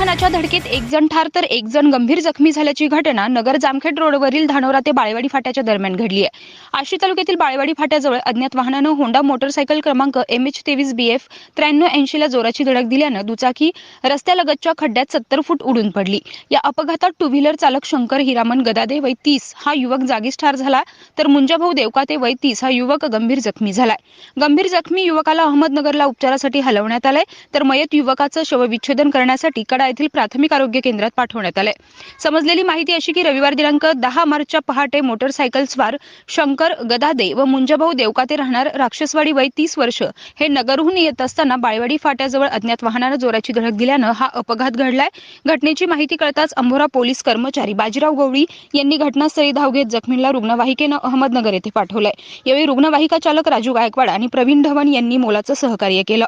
धडकेत एक जण ठार तर एक जण गंभीर जखमी झाल्याची घटना नगर जामखेड रोडवरील धानोरा ते बाळेवाडी फाट्याच्या दरम्यान घडली आहे. आशी तालुक्यातील बाळेवाडी फाट्याजवळ अज्ञात वाहनानं होंडा मोटरसायकल क्रमांक एम एच तेवीस बी एफ त्र्याण्णव ऐंशीला जोराची धडक दिल्यानं दुचाकी रस्त्यालगतच्या खड्ड्यात सत्तर फूट उडून पडली. या अपघातात टू व्हीलर चालक शंकर हिरामन गदादे वय तीस हा युवक जागीच ठार झाला तर मुंजाभाऊ देवकाते वय तीस हा युवक गंभीर जखमी झालाय. गंभीर जखमी युवकाला अहमदनगरला उपचारासाठी हलवण्यात आलंय तर मयत युवकाचं शवविच्छेदन करण्यासाठी कडा येथील प्राथमिक आरोग्य केंद्रात पाठवण्यात आले समजलेली माहिती अशी की रविवार दिनांक दहा मार्चच्या पहाटे मोटरसायकल स्वार शंकर गदादे व मुंजाभाऊ देवकाते राहणार राक्षसवाडी वय तीस वर्ष हे नगरहून येत असताना बाळवाडी फाट्याजवळ अज्ञात वाहनानं जोराची धडक दिल्यानं हा अपघात घडलाय. घटनेची माहिती कळताच अंभोरा पोलीस कर्मचारी बाजीराव गवळी यांनी घटनास्थळी धाव घेत जखमींना रुग्णवाहिकेनं अहमदनगर येथे पाठवलंय. यावेळी रुग्णवाहिका चालक राजू गायकवाड आणि प्रवीण धवन यांनी मोलाचं सहकार्य केलं.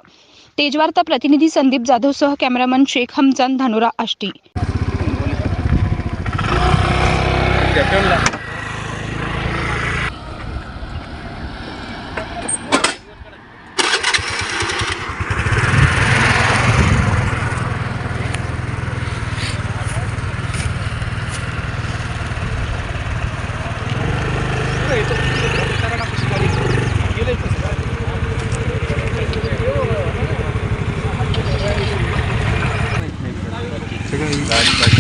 तेजवार्ता प्रतिनिधी संदीप जाधवसह कॅमेरामन शेख हमजान धानुरा आष्टी Gracias. जाएगा